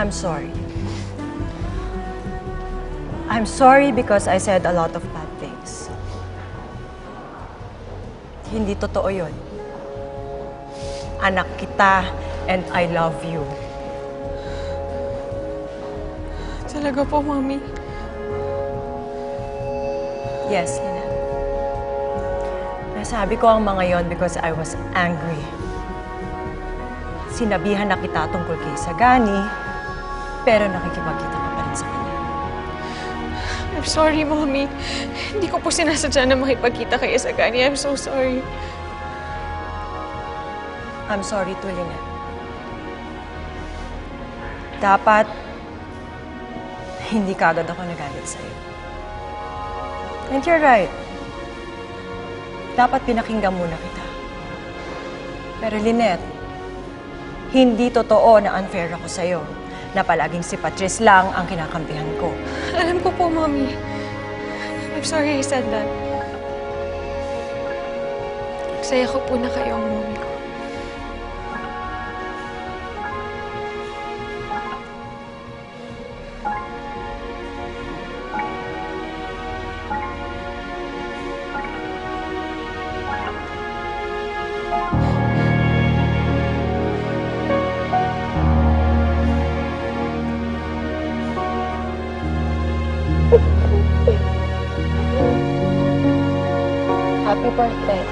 I'm sorry. I'm sorry because I said a lot of bad things. Hindi totoo yun. Anak kita and I love you. Talaga po, Mami. Yes, Lynette. Nasabi ko ang mga yon because I was angry. Sinabihan na kita tungkol kay Sagani, pero nakikipagkita ka pa rin sa kanya. I'm sorry, Mami. Hindi ko po sinasadya na makipagkita kay Isagani. I'm so sorry. I'm sorry Lynette. Dapat, hindi kagad ako nagalit sa'yo. And you're right. Dapat pinakinggan muna kita. Pero Lynette, hindi totoo na unfair ako sa'yo na palaging si Patrice lang ang kinakampihan ko. Alam ko po, Mami. I'm sorry I said that. Saya ko po na kayo ang Mami ko. birthday.